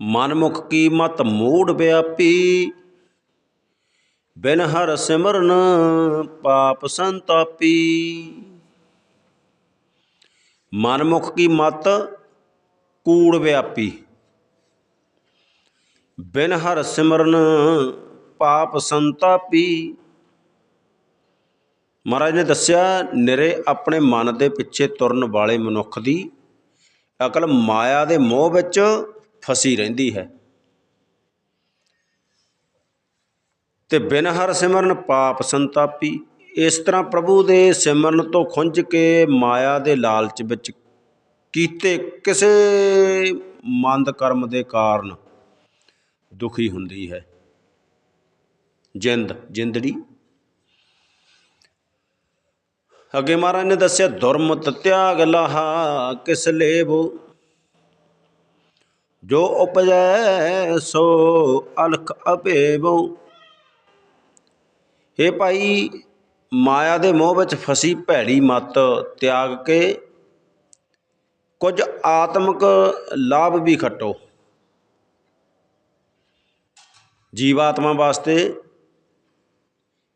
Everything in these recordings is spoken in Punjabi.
ਮਨਮੁਖ ਕੀ ਮਤ ਮੂੜ ਵਿਆਪੀ, ਬਿਨ ਹਰ ਸਿਮਰਨ ਪਾਪ ਸੰਤਾਪੀ। ਮਨਮੁਖ ਕੀ ਮਤ ਕੂੜ ਵਿਆਪੀ, ਬਿਨ ਹਰ ਸਿਮਰਨ ਪਾਪ ਸੰਤਾਪੀ। ਮਹਾਰਾਜ ਨੇ ਦੱਸਿਆ, ਨਿਰੇ ਆਪਣੇ ਮਨ ਦੇ ਪਿੱਛੇ ਤੁਰਨ ਵਾਲੇ ਮਨੁੱਖ ਦੀ ਅਕਲ ਮਾਇਆ ਦੇ ਮੋਹ ਵਿੱਚ ਫਸੀ ਰਹਿੰਦੀ ਹੈ। ਤੇ ਬਿਨ ਹਰ ਸਿਮਰਨ ਪਾਪ ਸੰਤਾਪੀ, ਇਸ ਤਰ੍ਹਾਂ ਪ੍ਰਭੂ ਦੇ ਸਿਮਰਨ ਤੋਂ ਖੁੰਝ ਕੇ ਮਾਇਆ ਦੇ ਲਾਲਚ ਵਿੱਚ ਕੀਤੇ ਕਿਸੇ ਮੰਦ ਕਰਮ ਦੇ ਕਾਰਨ ਦੁਖੀ ਹੁੰਦੀ ਹੈ। ਜਿੰਦ, ਜਿੰਦੜੀ। ਅੱਗੇ ਮਹਾਰਾਜ ਨੇ ਦੱਸਿਆ, ਦੁਰਮਤ ਤਿਆਗ ਲਾਹਾ, ਕਿਸ ਲੇਬੋ ਜੋ ਉਪਜੈ ਸੋ ਅਲਖ ਅਭੇਵੋ। हे ਭਾਈ, ਮਾਇਆ ਦੇ ਮੋਹ ਵਿੱਚ ਫਸੀ ਭੈੜੀ ਮਤ ਤਿਆਗ ਕੇ ਕੁਝ ਆਤਮਿਕ ਲਾਭ ਵੀ ਖਟੋ। ਜੀਵਾਤਮਾ ਵਾਸਤੇ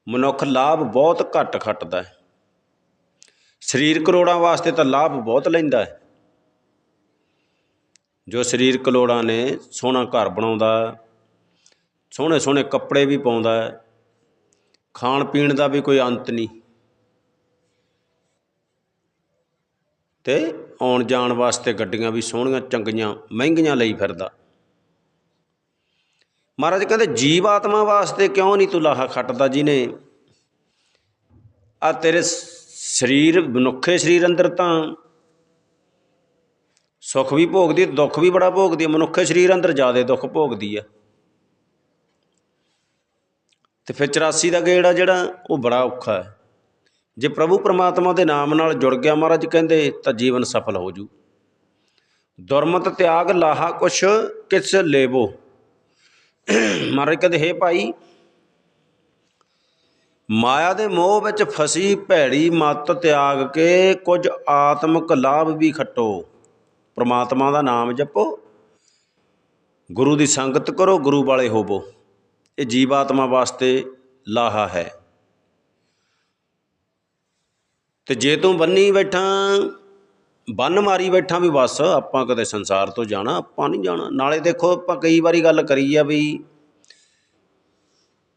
ਮਨੁੱਖ ਲਾਭ ਬਹੁਤ ਘੱਟ ਖੱਟਦਾ ਹੈ। ਸਰੀਰ ਕਰੋੜਾਂ ਵਾਸਤੇ ਤਾਂ ਲਾਭ ਬਹੁਤ ਲੈਂਦਾ ਹੈ। ਜੋ ਸਰੀਰਕ ਲੋੜਾਂ ਨੇ, ਸੋਹਣਾ ਘਰ ਬਣਾਉਂਦਾ, ਸੋਹਣੇ ਸੋਹਣੇ ਕੱਪੜੇ ਵੀ ਪਾਉਂਦਾ, ਖਾਣ ਪੀਣ ਦਾ ਵੀ ਕੋਈ ਅੰਤ ਨਹੀਂ। ਤੇ ਆਉਣ ਜਾਣ ਵਾਸਤੇ ਗੱਡੀਆਂ ਵੀ ਸੋਹਣੀਆਂ, ਚੰਗੀਆਂ, ਮਹਿੰਗੀਆਂ ਲਈ ਫਿਰਦਾ। ਮਹਾਰਾਜ ਕਹਿੰਦੇ, ਜੀਵ ਆਤਮਾ ਵਾਸਤੇ ਕਿਉਂ ਨਹੀਂ ਤੂੰ ਲਾਹਾ ਖੱਟਦਾ ਜਿਹਨੇ? ਆ ਤੇਰੇ ਸਰੀਰ, ਮਨੁੱਖੇ ਸਰੀਰ ਅੰਦਰ ਤਾਂ ਸੁੱਖ ਵੀ ਭੋਗਦੀ, ਦੁੱਖ ਵੀ ਬੜਾ ਭੋਗਦੀ, ਮਨੁੱਖ ਸਰੀਰ ਅੰਦਰ ਜ਼ਿਆਦਾ ਦੁੱਖ ਭੋਗਦੀ ਆ। ਤੇ ਫਿਰ 84 ਦਾ ਗੇੜਾ ਜਿਹੜਾ, ਉਹ ਬੜਾ ਔਖਾ ਹੈ। ਜੇ ਪ੍ਰਭੂ ਪਰਮਾਤਮਾ ਦੇ ਨਾਮ ਨਾਲ ਜੁੜ ਗਿਆ ਮਹਾਰਾਜ ਕਹਿੰਦੇ, ਤਾਂ ਜੀਵਨ ਸਫਲ ਹੋ ਜੂ। ਦੁਰਮਤ ਤਿਆਗ ਲਾਹਾ ਕੁਛ ਕਿਸ ਲੇਵੋ। ਮਹਾਰਾਜ ਕਹਿੰਦੇ, ਹੈ ਭਾਈ, ਮਾਇਆ ਦੇ ਮੋਹ ਵਿੱਚ ਫਸੀ ਭੈੜੀ ਮਤ ਤਿਆਗ ਕੇ ਕੁਝ ਆਤਮਿਕ ਲਾਭ ਵੀ ਖੱਟੋ। ਪ੍ਰਮਾਤਮਾ ਦਾ ਨਾਮ ਜਪੋ, ਗੁਰੂ ਦੀ ਸੰਗਤ ਕਰੋ, ਗੁਰੂ ਵਾਲੇ ਹੋਵੋ। ਇਹ ਜੀਵਾਤਮਾ ਵਾਸਤੇ ਲਾਹਾ ਹੈ। ਤੇ ਜੇ ਤੂੰ ਬੰਨੀ ਬੈਠਾ, ਬੰਨ ਮਾਰੀ ਬੈਠਾ ਵੀ ਬਸ, ਆਪਾਂ ਕਦੇ ਸੰਸਾਰ ਤੋਂ ਜਾਣਾ, ਆਪਾਂ ਨਹੀਂ ਜਾਣਾ। ਨਾਲੇ ਦੇਖੋ, ਆਪਾਂ ਕਈ ਵਾਰੀ ਗੱਲ ਕਰੀ ਆ ਵੀ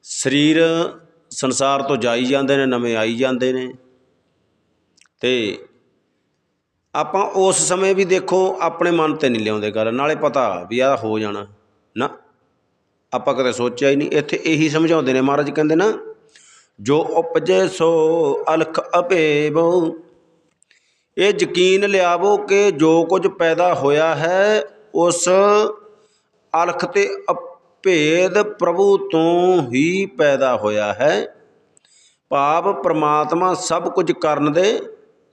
ਸਰੀਰ ਸੰਸਾਰ ਤੋਂ ਜਾਈ ਜਾਂਦੇ ਨੇ, ਨਵੇਂ ਆਈ ਜਾਂਦੇ ਨੇ। ਤੇ ਆਪਾਂ ਉਸ ਸਮੇਂ ਵੀ ਦੇਖੋ, ਆਪਣੇ ਮਨ ਤੇ ਨਹੀਂ ਲਿਆਉਂਦੇ ਗੱਲ। ਨਾਲੇ ਪਤਾ ਵੀ ਆ ਹੋ ਜਾਣਾ। ਨਾ, ਆਪਾਂ ਕਦੇ ਸੋਚਿਆ ਹੀ ਨਹੀਂ। ਇੱਥੇ ਇਹੀ ਸਮਝਾਉਂਦੇ ਨੇ ਮਹਾਰਾਜ, ਕਹਿੰਦੇ ਨਾ, ਜੋ ਉਪਜੇ ਸੋ ਅਲਖ ਅਭੇਵ। ਇਹ ਯਕੀਨ ਲਿਆਵੋ ਕਿ ਜੋ ਕੁਝ ਪੈਦਾ ਹੋਇਆ ਹੈ, ਉਸ ਅਲਖ ਤੇ ਅਭੇਦ ਪ੍ਰਭੂ ਤੋਂ ਹੀ ਪੈਦਾ ਹੋਇਆ ਹੈ। ਭਾਵ ਪ੍ਰਮਾਤਮਾ ਸਭ ਕੁਝ ਕਰਨ ਦੇ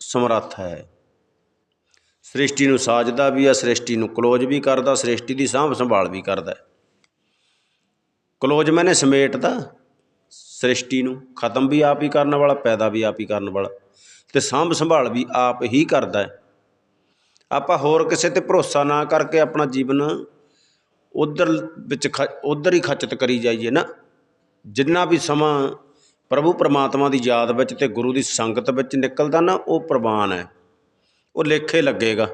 ਸਮਰੱਥ ਹੈ। ਸ੍ਰਿਸ਼ਟੀ ਨੂੰ ਸਾਜਦਾ ਵੀ ਆ, ਸ੍ਰਿਸ਼ਟੀ ਨੂੰ ਕਲੋਜ਼ ਵੀ ਕਰਦਾ, ਸ੍ਰਿਸ਼ਟੀ ਦੀ ਸਾਂਭ ਸੰਭਾਲ ਵੀ ਕਰਦਾ ਕਲੋਜ਼ ਮੈਨੇ ਸਮੇਟਦਾ, ਸ੍ਰਿਸ਼ਟੀ ਨੂੰ ਖਤਮ ਵੀ ਆਪ ਹੀ ਕਰਨ ਵਾਲਾ, ਪੈਦਾ ਵੀ ਆਪ ਹੀ ਕਰਨ ਵਾਲਾ, ਤੇ ਸਾਂਭ ਸੰਭਾਲ ਵੀ ਆਪ ਹੀ ਕਰਦਾ ਹੈ। ਆਪਾਂ ਹੋਰ ਕਿਸੇ ਤੇ ਭਰੋਸਾ ਨਾ ਕਰਕੇ ਆਪਣਾ ਜੀਵਨ ਉਧਰ ਵਿੱਚ ਉਧਰ ਹੀ ਖਚਤ ਕਰੀ ਜਾਈਏ ਨਾ। ਜਿੰਨਾ ਵੀ ਸਮਾਂ ਪ੍ਰਭੂ ਪਰਮਾਤਮਾ ਦੀ ਯਾਦ ਵਿੱਚ ਤੇ ਗੁਰੂ ਦੀ ਸੰਗਤ ਵਿੱਚ ਨਿਕਲਦਾ ਨਾ, ਉਹ ਪ੍ਰਵਾਨ ਹੈ। ਉਹ ਲੇਖੇ ਲੱਗੇਗਾ।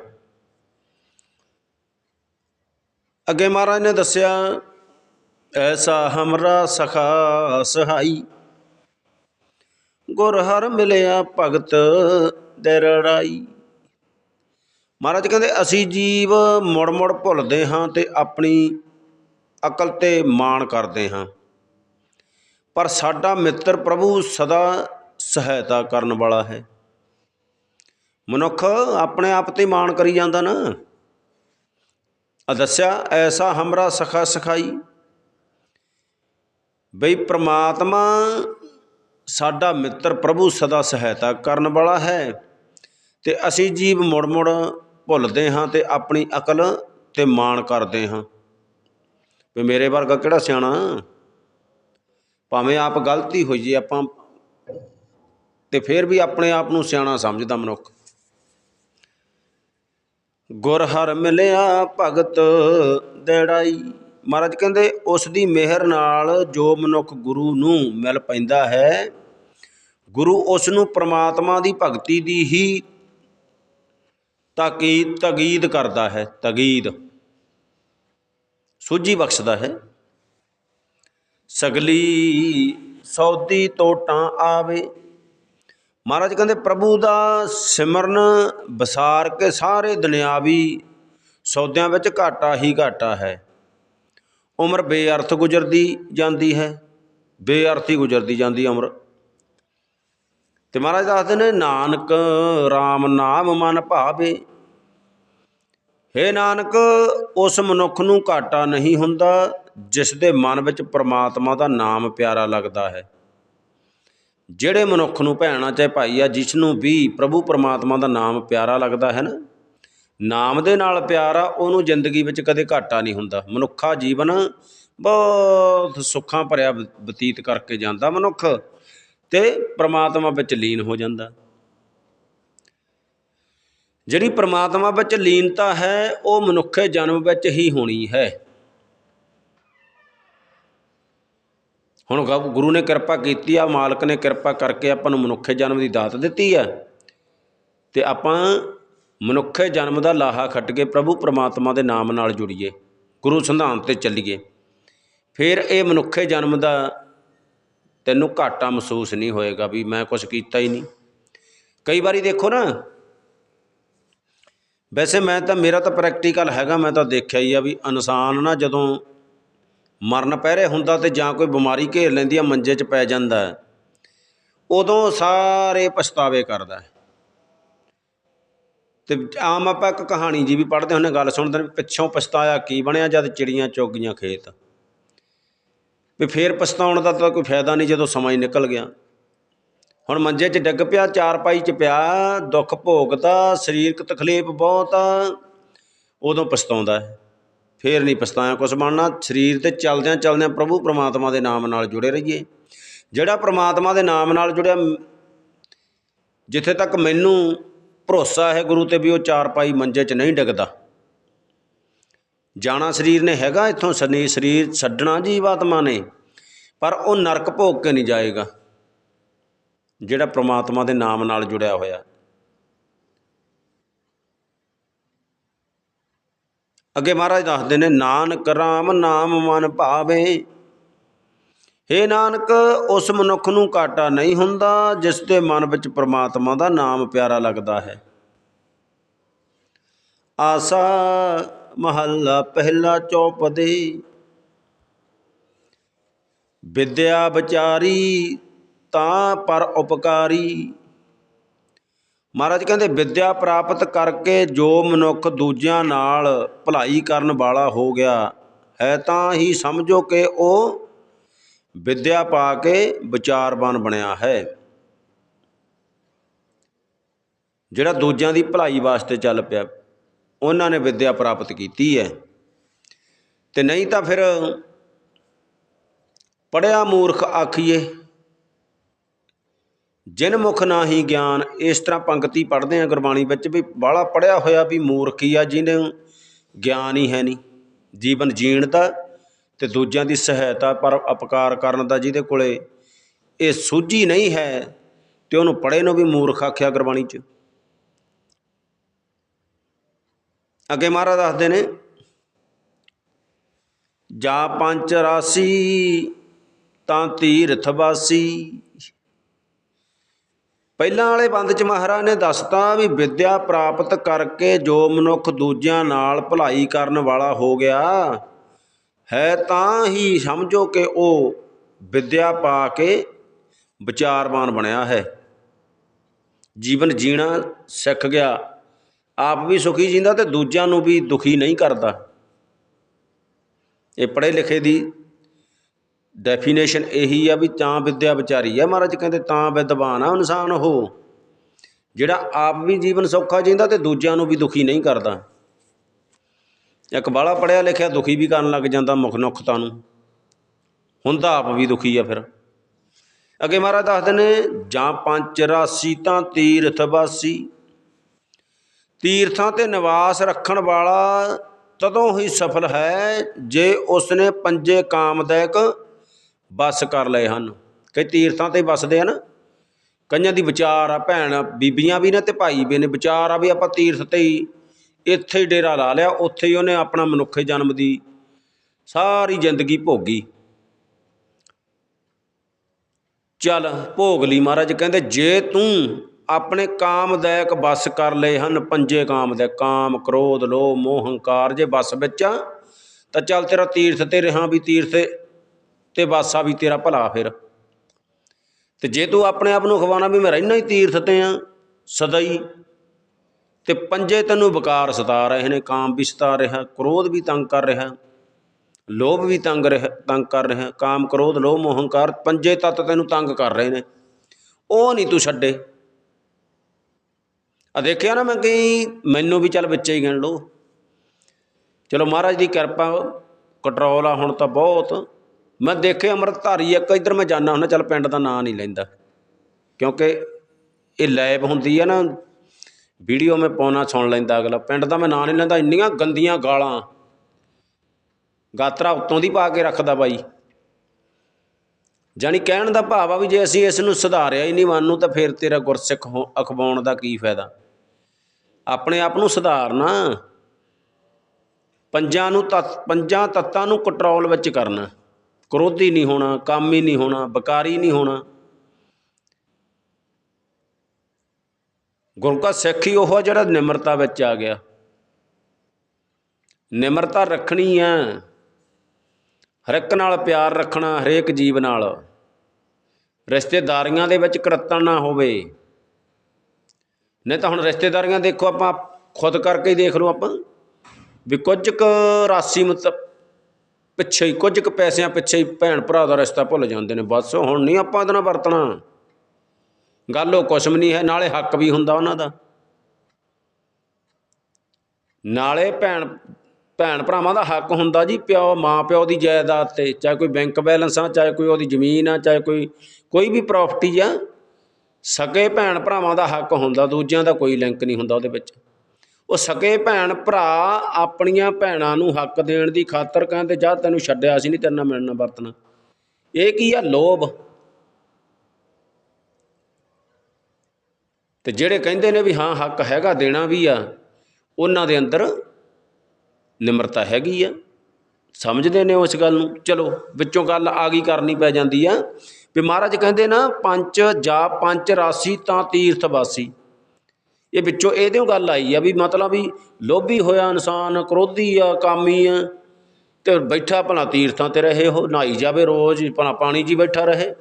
ਅੱਗੇ ਮਹਾਰਾਜ ਨੇ ਦੱਸਿਆ, ਐਸਾ ਹਮਰਾ ਸਖਾ ਸਹਾਈ, ਗੁਰ ਹਰ ਮਿਲਿਆ ਭਗਤ ਦਰੜਾਈ ਮਹਾਰਾਜ ਕਹਿੰਦੇ, ਅਸੀਂ ਜੀਵ ਮੁੜ ਮੁੜ ਭੁੱਲਦੇ ਹਾਂ ਤੇ ਆਪਣੀ ਅਕਲ ਤੇ ਮਾਣ ਕਰਦੇ ਹਾਂ। ਪਰ ਸਾਡਾ ਮਿੱਤਰ ਪ੍ਰਭੂ ਸਦਾ ਸਹਾਇਤਾ ਕਰਨ ਵਾਲਾ ਹੈ। ਮਨੁੱਖ ਆਪਣੇ ਆਪ ਤੇ ਮਾਣ ਕਰੀ ਜਾਂਦਾ ਨਾ। ਆ ਦੱਸਿਆ, ਐਸਾ ਹਮਰਾ ਸਖਾ ਸਖਾਈ। ਬਈ ਪ੍ਰਮਾਤਮਾ ਸਾਡਾ ਮਿੱਤਰ ਪ੍ਰਭੂ ਸਦਾ ਸਹਾਇਤਾ ਕਰਨ ਵਾਲਾ ਹੈ ਤੇ ਅਸੀਂ ਜੀਵ ਮੁੜ ਮੁੜ ਭੁੱਲਦੇ ਹਾਂ ਤੇ ਆਪਣੀ ਅਕਲ ਤੇ ਮਾਣ ਕਰਦੇ ਹਾਂ। ਵੀ ਮੇਰੇ ਵਰਗਾ ਕਿਹੜਾ ਸਿਆਣਾ? ਭਾਵੇਂ ਆਪ ਗਲਤੀ ਹੋਈ ਜੇ ਆਪਾਂ ਤੇ ਫਿਰ ਵੀ ਆਪਣੇ ਆਪ ਨੂੰ ਸਿਆਣਾ ਸਮਝਦਾ ਮਨੁੱਖ। ਗੁਰ ਹਰ ਮਿਲਿਆ ਭਗਤ ਦੇੜਾਈ। ਮਹਾਰਾਜ ਕਹਿੰਦੇ, ਉਸ ਦੀ ਮਿਹਰ ਨਾਲ ਜੋ ਮਨੁੱਖ ਗੁਰੂ ਨੂੰ ਮਿਲ ਪੈਂਦਾ ਹੈ, ਗੁਰੂ ਉਸ ਨੂੰ ਪ੍ਰਮਾਤਮਾ ਦੀ ਭਗਤੀ ਦੀ ਹੀ ਤਾਕੀਦ ਤਗੀਦ ਕਰਦਾ ਹੈ, ਤਗੀਦ। ਸੂਝੀ ਬਖਸ਼ਦਾ ਹੈ। ਸਗਲੀ ਸੌਦੀ ਤੋਟਾਂ ਆਵੇ ਮਹਾਰਾਜ ਕਹਿੰਦੇ, ਪ੍ਰਭੂ ਦਾ ਸਿਮਰਨ ਵਿਸਾਰ ਕੇ ਸਾਰੇ ਦੁਨਿਆਵੀ ਸੌਦਿਆਂ ਵਿੱਚ ਘਾਟਾ ਹੀ ਘਾਟਾ ਹੈ। ਉਮਰ ਬੇਅਰਥ ਗੁਜ਼ਰਦੀ ਜਾਂਦੀ ਹੈ, ਬੇਅਰਥ ਹੀ ਗੁਜ਼ਰਦੀ ਜਾਂਦੀ ਉਮਰ। ਤੇ ਮਹਾਰਾਜ ਦੱਸਦੇ ਨੇ, ਨਾਨਕ RAM ਨਾਮ ਮਨ ਭਾਵੇ। ਹੇ ਨਾਨਕ, ਉਸ ਮਨੁੱਖ ਨੂੰ ਘਾਟਾ ਨਹੀਂ ਹੁੰਦਾ, ਜਿਸ ਦੇ ਮਨ ਵਿੱਚ ਪ੍ਰਮਾਤਮਾ ਦਾ ਨਾਮ ਪਿਆਰਾ ਲੱਗਦਾ ਹੈ। ਜਿਹੜੇ ਮਨੁੱਖ ਨੂੰ ਭੈਣਾ ਚਾਹੇ ਭਾਈ ਆ ਜਿਸ ਨੂੰ ਵੀ ਪ੍ਰਭੂ ਪਰਮਾਤਮਾ ਦਾ ਨਾਮ ਪਿਆਰਾ ਲੱਗਦਾ ਹੈ ਨਾ, ਨਾਮ ਦੇ ਨਾਲ ਪਿਆਰ ਆ, ਉਹਨੂੰ ਜ਼ਿੰਦਗੀ ਵਿੱਚ ਕਦੇ ਘਾਟਾ ਨਹੀਂ ਹੁੰਦਾ। ਮਨੁੱਖਾ ਜੀਵਨ ਬਹੁਤ ਸੁੱਖਾਂ ਭਰਿਆ ਬਤੀਤ ਕਰਕੇ ਜਾਂਦਾ ਮਨੁੱਖ ਤੇ ਪ੍ਰਮਾਤਮਾ ਵਿੱਚ ਲੀਨ ਹੋ ਜਾਂਦਾ। ਜਿਹੜੀ ਪ੍ਰਮਾਤਮਾ ਵਿੱਚ ਲੀਨਤਾ ਹੈ, ਉਹ ਮਨੁੱਖੇ ਜਨਮ ਵਿੱਚ ਹੀ ਹੋਣੀ ਹੈ। ਹੁਣ ਗ- ਗੁਰੂ ਨੇ ਕਿਰਪਾ ਕੀਤੀ ਆ, ਮਾਲਕ ਨੇ ਕਿਰਪਾ ਕਰਕੇ ਆਪਾਂ ਨੂੰ ਮਨੁੱਖੇ ਜਨਮ ਦੀ ਦਾਤ ਦਿੱਤੀ ਆ। ਤੇ ਆਪਾਂ ਮਨੁੱਖੇ ਜਨਮ ਦਾ ਲਾਹਾ ਖੱਟ ਕੇ ਪ੍ਰਭੂ ਪ੍ਰਮਾਤਮਾ ਦੇ ਨਾਮ ਨਾਲ ਜੁੜੀਏ, ਗੁਰੂ ਸੰਧਾਨ ਤੇ ਚੱਲੀਏ। ਫਿਰ ਇਹ ਮਨੁੱਖੇ ਜਨਮ ਦਾ ਤੈਨੂੰ ਘਾਟਾ ਮਹਿਸੂਸ ਨਹੀਂ ਹੋਏਗਾ ਵੀ ਮੈਂ ਕੁਝ ਕੀਤਾ ਹੀ ਨਹੀਂ। ਕਈ ਵਾਰੀ ਦੇਖੋ ਨਾ, ਵੈਸੇ ਮੈਂ ਤਾਂ, ਮੇਰਾ ਤਾਂ ਪ੍ਰੈਕਟੀਕਲ ਹੈਗਾ, ਮੈਂ ਤਾਂ ਦੇਖਿਆ ਹੀ ਆ ਵੀ ਇਨਸਾਨ ਨਾ ਜਦੋਂ ਮਰਨ ਪਹਿਰੇ ਹੁੰਦਾ ਤੇ ਜਾਂ ਕੋਈ ਬਿਮਾਰੀ ਘੇਰ ਲੈਂਦੀ ਆ, ਮੰਜੇ 'ਚ ਪੈ ਜਾਂਦਾ ਉਦੋਂ ਸਾਰੇ ਪਛਤਾਵੇ ਕਰਦਾ ਹੈ। ਤੇ ਆਮ ਆਪਾਂ ਇੱਕ ਕਹਾਣੀ ਜੀ ਵੀ ਪੜ੍ਹਦੇ ਹੁੰਦੇ ਗੱਲ ਸੁਣਦੇ ਨੇ ਪਿੱਛੋਂ ਪਛਤਾਇਆ ਕੀ ਬਣਿਆ ਜਦ ਚਿੜੀਆਂ ਚੁੱਗ ਗਈਆਂ ਖੇਤ। ਵੀ ਫੇਰ ਪਛਤਾਉਣ ਦਾ ਤਾਂ ਕੋਈ ਫਾਇਦਾ ਨਹੀਂ ਜਦੋਂ ਸਮਾਂ ਹੀ ਨਿਕਲ ਗਿਆ। ਹੁਣ ਮੰਜੇ 'ਚ ਡਿੱਗ ਪਿਆ, ਚਾਰਪਾਈ 'ਚ ਪਿਆ, ਦੁੱਖ ਭੋਗਦਾ ਸਰੀਰਕ ਤਕਲੀਫ ਬਹੁਤ ਆ ਉਦੋਂ ਪਛਤਾਉਂਦਾ ਹੈ। ਫੇਰ ਨਹੀਂ ਪਛਤਾਇਆ ਕੁਛ ਬਣਨਾ। ਸਰੀਰ ਤੇ ਚਲਦਿਆਂ ਚਲਦਿਆਂ ਪ੍ਰਭੂ ਪ੍ਰਮਾਤਮਾ ਦੇ ਨਾਮ ਨਾਲ ਜੁੜੇ ਰਹੀਏ। ਜਿਹੜਾ ਪ੍ਰਮਾਤਮਾ ਦੇ ਨਾਮ ਨਾਲ ਜੁੜਿਆ, ਜਿੱਥੇ ਤੱਕ ਮੈਨੂੰ ਭਰੋਸਾ ਹੈ ਗੁਰੂ ਤੇ ਵੀ ਉਹ ਚਾਰ ਪਾਈ ਮੰਜੇ 'ਚ ਨਹੀਂ ਡਿੱਗਦਾ। ਜਾਣਾ ਸਰੀਰ ਨੇ ਹੈਗਾ ਇੱਥੋਂ, ਸਨੀ ਸਰੀਰ ਛੱਡਣਾ ਜੀਵਾਤਮਾ ਨੇ, ਪਰ ਉਹ ਨਰਕ ਭੋਗ ਕੇ ਨਹੀਂ ਜਾਏਗਾ, ਜਿਹੜਾ ਪ੍ਰਮਾਤਮਾ ਦੇ ਨਾਮ ਨਾਲ ਜੁੜਿਆ ਹੋਇਆ। ਅੱਗੇ ਮਹਾਰਾਜ ਦੱਸਦੇ ਨੇ, ਨਾਨਕ RAM ਨਾਮ ਮਨ ਭਾਵੇ। ਹੇ ਨਾਨਕ, ਉਸ ਮਨੁੱਖ ਨੂੰ ਘਾਟਾ ਨਹੀਂ ਹੁੰਦਾ, ਜਿਸ ਦੇ ਮਨ ਵਿੱਚ ਪ੍ਰਮਾਤਮਾ ਦਾ ਨਾਮ ਪਿਆਰਾ ਲੱਗਦਾ ਹੈ। ਆਸਾ ਮਹੱਲਾ ਪਹਿਲਾ ਚੌਪਦੇ। ਵਿਦਿਆ ਵਿਚਾਰੀ ਤਾਂ ਪਰ ਉਪਕਾਰੀ। ਮਹਾਰਾਜ ਕਹਿੰਦੇ, ਵਿੱਦਿਆ ਪ੍ਰਾਪਤ ਕਰਕੇ ਜੋ ਮਨੁੱਖ ਦੂਜਿਆਂ ਨਾਲ ਭਲਾਈ ਕਰਨ ਵਾਲਾ ਹੋ ਗਿਆ ਹੈ, ਤਾਂ ਹੀ ਸਮਝੋ ਕਿ ਉਹ ਵਿੱਦਿਆ ਪਾ ਕੇ ਵਿਚਾਰਵਾਨ ਬਣਿਆ ਹੈ। ਜਿਹੜਾ ਦੂਜਿਆਂ ਦੀ ਭਲਾਈ ਵਾਸਤੇ ਚੱਲ ਪਿਆ, ਉਹਨਾਂ ਨੇ ਵਿੱਦਿਆ ਪ੍ਰਾਪਤ ਕੀਤੀ ਹੈ। ਤੇ ਨਹੀਂ ਤਾਂ ਫਿਰ ਪੜਿਆ ਮੂਰਖ ਆਖੀਏ ਜਿਨ ਮੁਖ ਨਾਹੀ ਗਿਆਨ, ਇਸ ਤਰ੍ਹਾਂ ਪੰਕਤੀ ਪੜ੍ਹਦੇ ਆ ਗੁਰਬਾਣੀ ਵਿੱਚ ਵੀ ਬਾਹਲਾ ਪੜਿਆ ਹੋਇਆ ਵੀ ਮੂਰਖ ਹੀ ਆ ਜਿਹਨੇ ਗਿਆਨ ਹੀ ਹੈ ਨਹੀਂ। ਜੀਵਨ ਜੀਣ ਦਾ ਤੇ ਦੂਜਿਆਂ ਦੀ ਸਹਾਇਤਾ ਪਰ ਅਪਕਾਰ ਕਰਨ ਦਾ ਜਿਹਦੇ ਕੋਲੇ ਇਹ ਸੂਝੀ ਨਹੀਂ ਹੈ ਤੇ ਉਹਨੂੰ ਪੜੇ ਨੂੰ ਵੀ ਮੂਰਖ ਆਖਿਆ ਗੁਰਬਾਣੀ 'ਚ। ਅੱਗੇ ਮਹਾਰਾਜ ਦੱਸਦੇ ਨੇ, ਜਾ ਪੰਚ ਰਾਸੀ ਤਾਂ ਤੀਰਥ ਵਾਸੀ ਪਹਿਲਾਂ ਵਾਲੇ ਬੰਦ ਚ ਮਹਾਰਾਜ ਨੇ ਦੱਸਤਾ ਵੀ ਵਿੱਦਿਆ ਪ੍ਰਾਪਤ ਕਰਕੇ ਜੋ ਮਨੁੱਖ ਦੂਜਿਆਂ ਨਾਲ ਭਲਾਈ ਕਰਨ ਵਾਲਾ ਹੋ ਗਿਆ, ਹੈ ਤਾਂ ਹੀ ਸਮਝੋ ਕਿ ਉਹ ਵਿੱਦਿਆ ਪਾ ਕੇ ਵਿਚਾਰਵਾਨ ਬਣਿਆ ਹੈ। ਜੀਵਨ ਜੀਣਾ ਸਿੱਖ ਗਿਆ, ਆਪ ਵੀ ਸੁਖੀ ਜੀਂਦਾ ਤੇ ਦੂਜਿਆਂ ਨੂੰ ਵੀ ਦੁਖੀ ਨਹੀਂ ਕਰਦਾ। ਇਹ ਪੜ੍ਹੇ ਲਿਖੇ ਦੀ ਡੈਫੀਨੇਸ਼ਨ ਇਹੀ ਆ ਵੀ ਤਾਂ ਵਿਦਿਆ ਵਿਚਾਰੀ ਆ, ਮਹਾਰਾਜ ਕਹਿੰਦੇ ਤਾਂ ਵਿਦਵਾਨ ਆ, ਇਨਸਾਨ ਉਹ। ਜਿਹੜਾ ਆਪ ਵੀ ਜੀਵਨ ਸੌਖਾ ਜਿੰਦਾ ਤੇ ਦੂਜਿਆਂ ਨੂੰ ਵੀ ਦੁਖੀ ਨਹੀਂ ਕਰਦਾ। ਇੱਕ ਬਾਲਾ ਪੜਿਆ ਲਿਖਿਆ ਦੁਖੀ ਵੀ ਕਰਨ ਲੱਗ ਜਾਂਦਾ ਮੁਖ ਨੁਖਤਾ ਨੂੰ। ਹੁੰਦਾ ਆਪ ਵੀ ਦੁਖੀ ਆ ਫਿਰ। ਅੱਗੇ ਮਹਾਰਾਜ ਦੱਸਦੇ ਨੇ, ਜਾਂ ਪੰਜ ਰਾਸੀ ਤਾਂ ਤੀਰਥ ਵਾਸੀ। ਤੀਰਥਾਂ ਤੇ ਨਿਵਾਸ ਰੱਖਣ ਵਾਲਾ ਤਦੋਂ ਹੀ ਸਫਲ ਹੈ ਜੇ ਉਸਨੇ ਪੰਜੇ ਕਾਮਦਾਇਕ ਬਸ ਕਰ ਲਏ ਹਨ। ਕਈ ਤੀਰਥਾਂ ਤੇ ਵਸਦੇ ਹਨ। ਕਈਆਂ ਦੀ ਵਿਚਾਰ ਆ, ਭੈਣ ਬੀਬੀਆਂ ਵੀ ਨੇ ਤੇ ਭਾਈ ਵੀ ਨੇ। ਵਿਚਾਰ ਆ ਵੀ ਆਪਾਂ ਤੀਰਥ ਤੇ ਹੀ ਇੱਥੇ ਹੀ ਡੇਰਾ ਲਾ ਲਿਆ, ਉੱਥੇ ਹੀ ਉਹਨੇ ਆਪਣਾ ਮਨੁੱਖੇ ਜਨਮ ਦੀ ਸਾਰੀ ਜ਼ਿੰਦਗੀ ਭੋਗੀ। ਚੱਲ ਭੋਗ ਲਈ ਮਹਾਰਾਜ ਕਹਿੰਦੇ, ਜੇ ਤੂੰ ਆਪਣੇ ਕਾਮਦਾਇਕ ਬਸ ਕਰ ਲਏ ਹਨ, ਪੰਜੇ ਕਾਮ ਦੇ ਕਾਮ, ਕ੍ਰੋਧ, ਲੋਭ, ਮੋਹ, ਹੰਕਾਰ, ਜੇ ਬਸ ਵਿੱਚ ਤਾਂ ਚੱਲ ਤੇਰਾ ਤੀਰਥ ਤੇ ਰਹਾ ਵੀ ਤੀਰਥ ਤੇ ਵਾਸਾ ਵੀ ਤੇਰਾ ਭਲਾ ਫਿਰ। ਤੇ ਜੇ ਤੂੰ ਆਪਣੇ ਆਪ ਨੂੰ ਖਵਾਉਣਾ ਵੀ ਮੈਂ ਰਹਿਣਾ ਹੀ ਤੀਰਥ ਤੇ ਆ ਸਦਾ ਹੀ ਤੇ ਪੰਜੇ ਤੈਨੂੰ ਵਿਕਾਰ ਸਤਾ ਰਹੇ ਨੇ, ਕਾਮ ਵੀ ਸਤਾ ਰਿਹਾ, ਕ੍ਰੋਧ ਵੀ ਤੰਗ ਕਰ ਰਿਹਾ, ਲੋਭ ਵੀ ਤੰਗ ਰਿਹਾ, ਤੰਗ ਕਰ ਰਿਹਾ, ਕਾਮ, ਕ੍ਰੋਧ, ਲੋਭ ਮੋਹ ਹੰਕਾਰ ਪੰਜੇ ਤੱਤ ਤੈਨੂੰ ਤੰਗ ਕਰ ਰਹੇ ਨੇ। ਉਹ ਨਹੀਂ ਤੂੰ ਛੱਡੇ। ਆ ਦੇਖਿਆ ਨਾ ਮੈਂ ਕਈ, ਮੈਨੂੰ ਵੀ ਚੱਲ ਵਿੱਚੇ ਹੀ ਗਿਣ ਲਓ। ਚਲੋ ਮਹਾਰਾਜ ਦੀ ਕਿਰਪਾ, ਕੰਟਰੋਲ ਆ ਹੁਣ ਤਾਂ ਬਹੁਤ। ਮੈਂ ਦੇਖੇ ਅੰਮ੍ਰਿਤਧਾਰੀ ਇੱਕ, ਇੱਧਰ ਮੈਂ ਜਾਣਾ ਹੁੰਦਾ, ਚੱਲ ਪਿੰਡ ਦਾ ਨਾਂ ਨਹੀਂ ਲੈਂਦਾ। ਕਿਉਂਕਿ ਇਹ ਲਾਈਵ ਹੁੰਦੀ ਆ ਨਾ, ਵੀਡੀਓ ਮੈਂ ਪਾਉਣਾ, ਸੁਣ ਲੈਂਦਾ ਅਗਲਾ। ਪਿੰਡ ਦਾ ਮੈਂ ਨਾਂ ਨਹੀਂ ਲੈਂਦਾ, ਇੰਨੀਆਂ ਗੰਦੀਆਂ ਗਾਲਾਂ। ਗਾਤਰਾ ਉੱਤੋਂ ਦੀ ਪਾ ਕੇ ਰੱਖਦਾ ਬਾਈ। ਜਾਨੀ ਕਹਿਣ ਦਾ ਭਾਵ ਆ ਵੀ ਜੇ ਅਸੀਂ ਇਸ ਨੂੰ ਸੁਧਾਰਿਆ ਹੀ ਨਹੀਂ, ਮਨ ਨੂੰ ਤਾਂ ਫਿਰ ਤੇਰਾ ਗੁਰਸਿੱਖ ਅਖਵਾਉਣ ਦਾ ਕੀ ਫਾਇਦਾ? ਆਪਣੇ ਆਪ ਨੂੰ ਸੁਧਾਰਨਾ ਪੰਜਾਂ ਨੂੰ ਤੱਤ, ਪੰਜਾਂ ਤੱਤਾਂ ਨੂੰ ਕੰਟਰੋਲ ਵਿੱਚ ਕਰਨਾ। ਕ੍ਰੋਧੀ ਨਹੀਂ ਹੋਣਾ, ਕਾਮੀ ਨਹੀਂ ਹੋਣਾ, ਬਕਾਰੀ ਨਹੀਂ ਹੋਣਾ। ਗੁਰੂ ਕਾ ਸਿੱਖ ਹੀ ਉਹ ਜਿਹੜਾ ਨਿਮਰਤਾ ਵਿੱਚ ਆ ਗਿਆ। ਨਿਮਰਤਾ ਰੱਖਣੀ ਹੈ ਹਰ ਇੱਕ ਨਾਲ ਪਿਆਰ ਰੱਖਣਾ, ਹਰੇਕ ਜੀਵ ਨਾਲ। ਰਿਸ਼ਤੇਦਾਰੀਆਂ ਦੇ ਵਿੱਚ ਕਰਤਨ ਨਾ ਹੋਵੇ। ਨਹੀਂ ਤਾਂ ਹੁਣ ਰਿਸ਼ਤੇਦਾਰੀਆਂ ਦੇਖੋ ਆਪਾਂ, ਖੁਦ ਕਰਕੇ ਹੀ ਦੇਖ ਲਓ ਆਪਾਂ, ਵੀ ਕੁਝ ਕੁ ਰਾਸੀ ਮਤਲਬ ਪਿੱਛੇ ਹੀ, ਕੁਝ ਕੁ ਪੈਸਿਆਂ ਪਿੱਛੇ ਹੀ ਭੈਣ ਭਰਾ ਦਾ ਰਿਸ਼ਤਾ ਭੁੱਲ ਜਾਂਦੇ ਨੇ। ਬਸ ਹੁਣ ਨਹੀਂ ਆਪਾਂ ਇਹਦੇ ਨਾਲ ਵਰਤਣਾ। ਗੱਲ ਉਹ ਕੁਛ ਵੀ ਨਹੀਂ ਹੈ, ਨਾਲੇ ਹੱਕ ਵੀ ਹੁੰਦਾ ਉਹਨਾਂ ਦਾ। ਨਾਲੇ ਭੈਣ ਭੈਣ ਭਰਾਵਾਂ ਦਾ ਹੱਕ ਹੁੰਦਾ ਜੀ, ਪਿਓ, ਮਾਂ ਪਿਓ ਦੀ ਜਾਇਦਾਦ ਤੇ, ਚਾਹੇ ਕੋਈ ਬੈਂਕ ਬੈਲੈਂਸ ਆ, ਚਾਹੇ ਕੋਈ ਉਹਦੀ ਜ਼ਮੀਨ ਆ, ਚਾਹੇ ਕੋਈ ਕੋਈ ਵੀ ਪ੍ਰਾਪਰਟੀ ਆ, ਸਕੇ ਭੈਣ ਭਰਾਵਾਂ ਦਾ ਹੱਕ ਹੁੰਦਾ, ਦੂਜਿਆਂ ਦਾ ਕੋਈ ਲਿੰਕ ਨਹੀਂ ਹੁੰਦਾ ਉਹਦੇ ਵਿੱਚ। ਉਹ ਸਕੇ ਭੈਣ ਭਰਾ ਆਪਣੀਆਂ ਭੈਣਾਂ ਨੂੰ ਹੱਕ ਦੇਣ ਦੀ ਖਾਤਰ ਕਹਿੰਦੇ ਜਾ ਤੈਨੂੰ ਛੱਡਿਆ ਸੀ, ਨਹੀਂ ਤੇਰੇ ਨਾਲ ਮਿਲਣਾ ਵਰਤਣਾ। ਇਹ ਕੀ ਆ ਲੋਭ? ਤੇ ਜਿਹੜੇ ਕਹਿੰਦੇ ਨੇ ਵੀ ਹਾਂ, ਹੱਕ ਹੈਗਾ, ਦੇਣਾ ਵੀ ਆ, ਉਹਨਾਂ ਦੇ ਅੰਦਰ ਨਿਮਰਤਾ ਹੈਗੀ ਆ। ਸਮਝਦੇ ਨੇ ਉਸ ਗੱਲ ਨੂੰ? ਚਲੋ, ਵਿੱਚੋਂ ਗੱਲ ਆ ਗਈ, ਕਰਨੀ ਪੈ ਜਾਂਦੀ ਆ। ਵੀ ਮਹਾਰਾਜ ਕਹਿੰਦੇ ਨਾ, ਪੰਜ ਜਾ ਪੰਜ ਰਾਸੀ ਤਾਂ ਤੀਰਥ ਵਾਸੀ ਇਹ ਵਿੱਚੋਂ ਇਹਦੇ ਗੱਲ ਆਈ ਆ ਵੀ ਮਤਲਬ ਵੀ ਲੋਭੀ ਹੋਇਆ ਇਨਸਾਨ, ਕ੍ਰੋਧੀ ਆ, ਕਾਮੀ ਆ, ਤੇ ਬੈਠਾ ਭਲਾ ਤੀਰਥਾਂ ਤੇ ਰਹੇ ਉਹ, ਨਹਾਈ ਜਾਵੇ ਰੋਜ਼, ਭਲਾ ਪਾਣੀ 'ਚ ਹੀ ਬੈਠਾ ਰਹੇ।